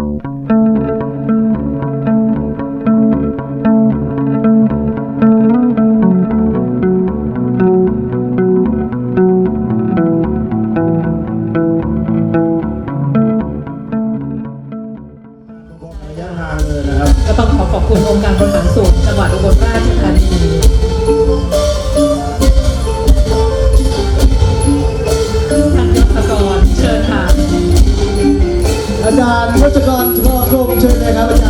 ก็ต้องขอขอบคุณองค์การบริหารส่วนจังหวัดอุบลราชธานี อาจารย์วัชกรสุภาพคมเชิญเลยครับอาจา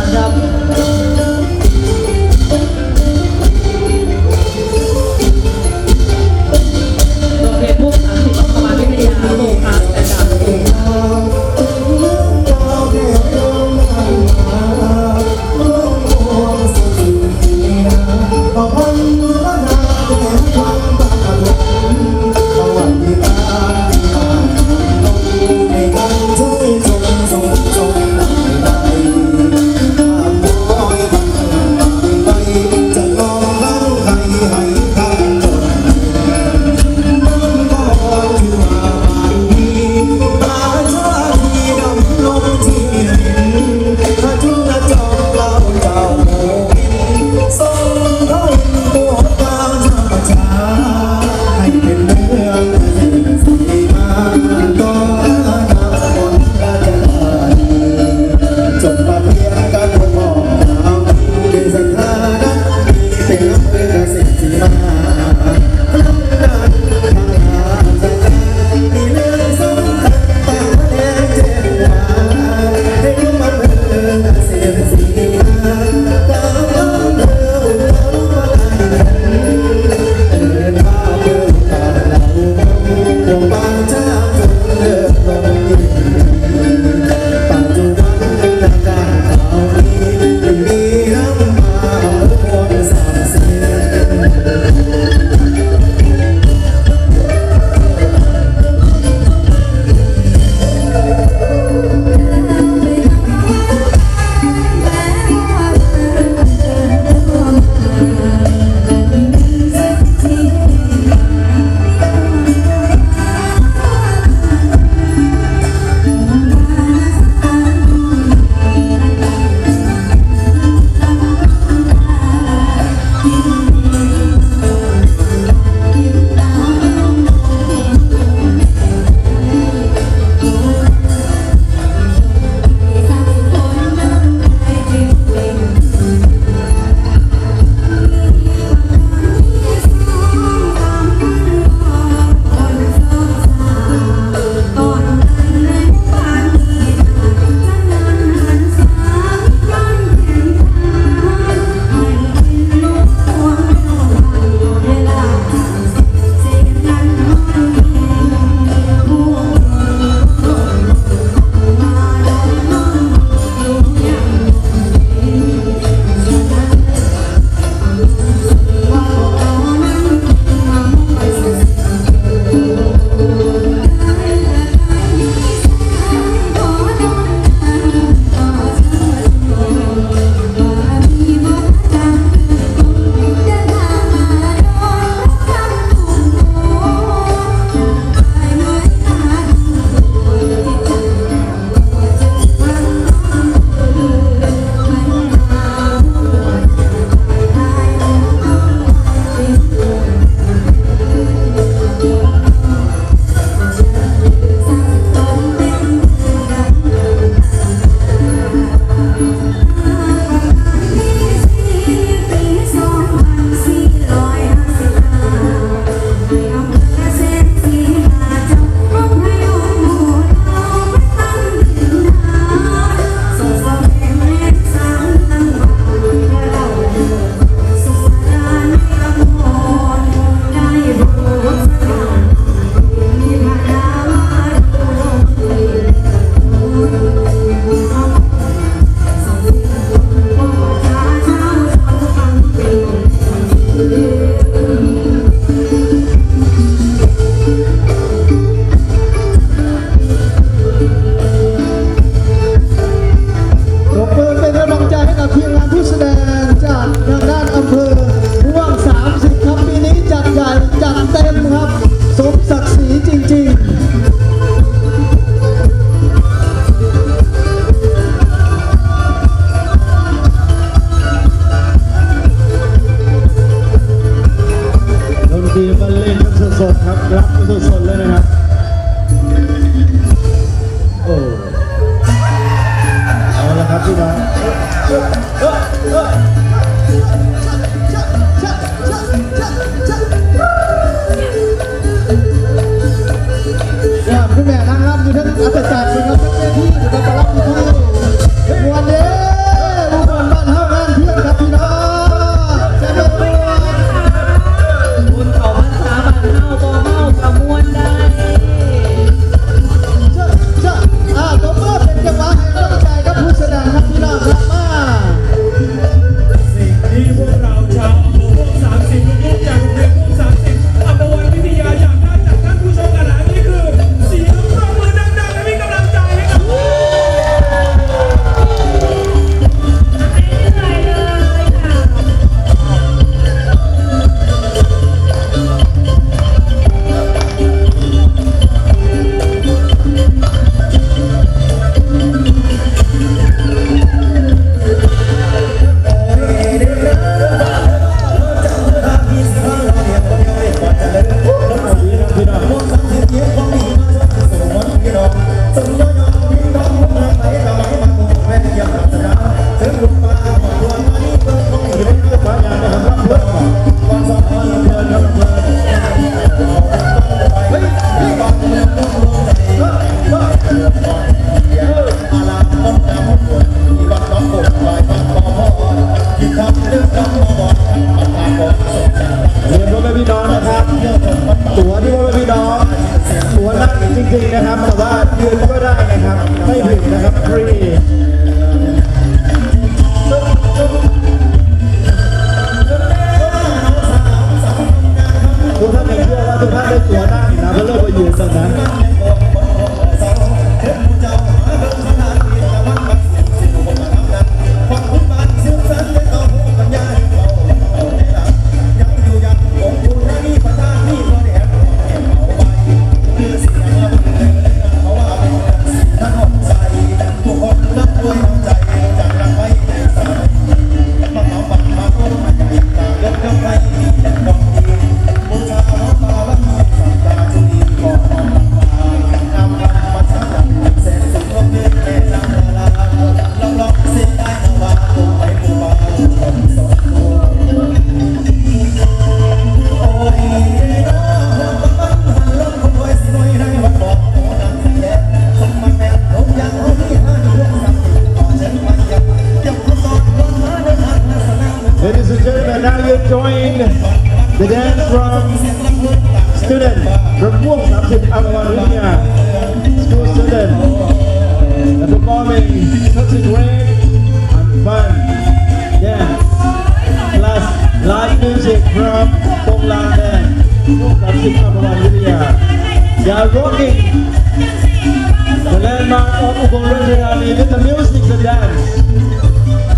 รย์ of Ubon Rajarani with the music and dance.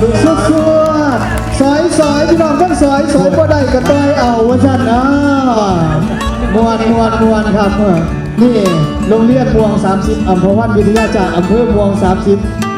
ลูกซัวสอยสอยพี่น้องทั้งสอยสอยบ่ได้ก็ต้อยเอาว่าจันนะมวนมวนมวนครับ นี่โรงเรียนมวง 30อำเภอวันวิทยาจากอำเภอมวง 30